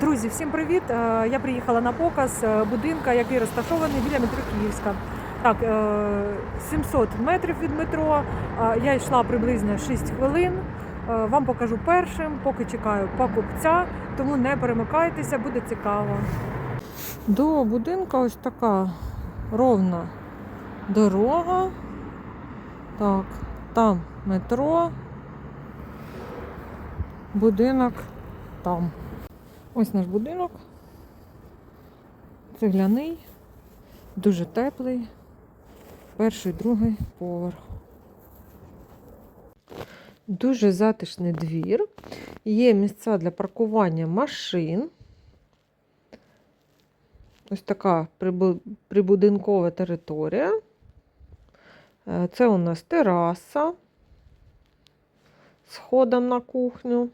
Друзі, всім привіт! Е, Я приїхала на показ е, будинка, який розташований біля метро Київська. Так, е, 700 метрів від метро. Е, Я йшла приблизно 6 хвилин. Е, Вам покажу першим, поки чекаю покупця, тому не перемикайтеся, буде цікаво. До будинка ось така ровна дорога. Так, там метро. Будинок там. Ось наш будинок. Цегляний, дуже теплий. Перший, другий поверх. Дуже затишний двір. Є місця для паркування машин. Ось така прибудинкова територія. Е, Це у нас тераса з ходом на кухню.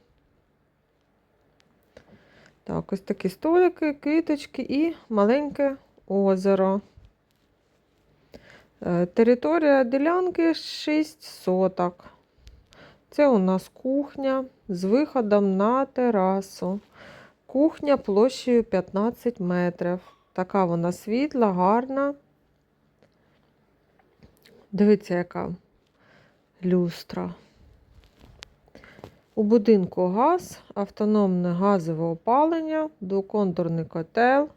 Так, ось такі столики, киточки і маленьке озеро. Е, Територія ділянки 6 соток. Це у нас кухня з виходом на терасу. Кухня площею 15 метрів. Така вона світла, гарна. Дивіться, яка люстра. У будинку газ, автономне газове опалення, двоконтурний котел,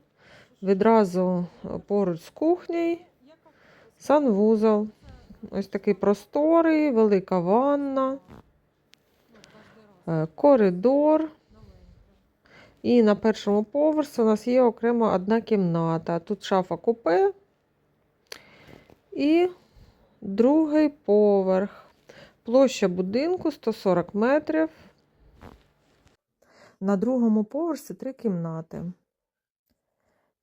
відразу поруч з кухнею, санвузол. Ось такий просторий, велика ванна, е, коридор. І на першому поверсі у нас є окремо одна кімната. Тут шафа купе і другий поверх. Площа будинку 140 метрів. На другому поверсі три кімнати.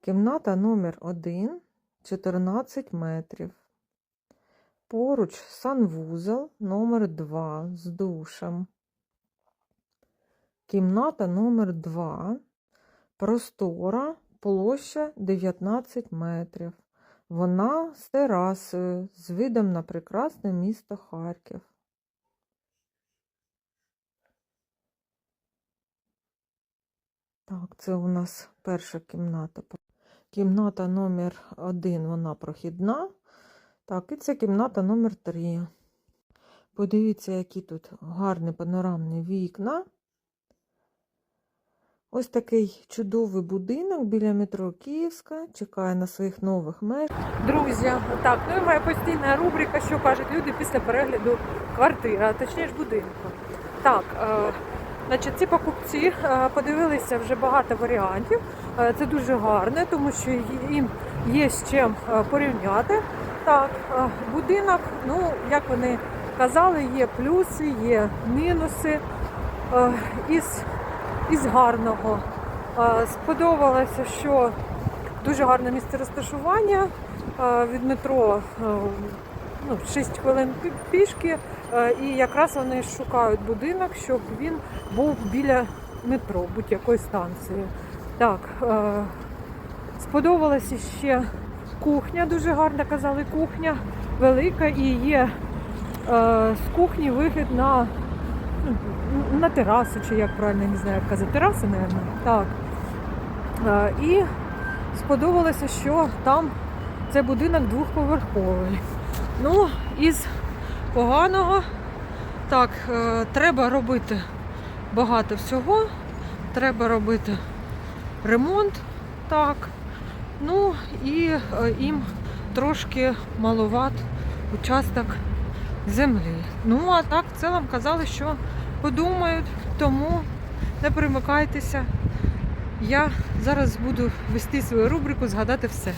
Кімната номер 1 14 метрів. Поруч санвузол номер 2 з душем. Кімната номер 2 простора, площа 19 метрів. Вона з терасою, з видом на прекрасне місто Харків. Так, це у нас перша кімната. Кімната номер один, вона прохідна. Так, і це кімната номер три. Подивіться, які тут гарні панорамні вікна. Ось такий чудовий будинок біля метро Київська. Чекає на своїх нових мер. Друзі, так, ну і моя постійна рубрика, що кажуть люди після перегляду квартири, а точніше будинку. Так, е, значить, ці покупці е, подивилися вже багато варіантів. Е, це дуже гарне, тому що їм є з чим е, порівняти. Так, будинок, ну, як вони казали, є плюси, є мінуси. Із із гарного. Сподобалося, що дуже гарне місце розташування від метро ну, 6 хвилин пішки. Е, І якраз вони шукають будинок, щоб він був біля метро, будь-якої станції. Так, е, сподобалася ще кухня, дуже гарна казали, кухня велика і є е, з кухні вихід на ну, на терасу, чи як правильно не знаю, як казати, тераса, мабуть. Так. І сподобалося, що там це будинок двохповерховий. Ну, із поганого, так, е, треба робити багато всього. Треба робити ремонт, так. Ну і е, їм трошки маловат участок землі. Ну, а так в цілому казали, що подумають, тому не перемикайтеся. Я зараз буду вести свою рубрику Згадати все.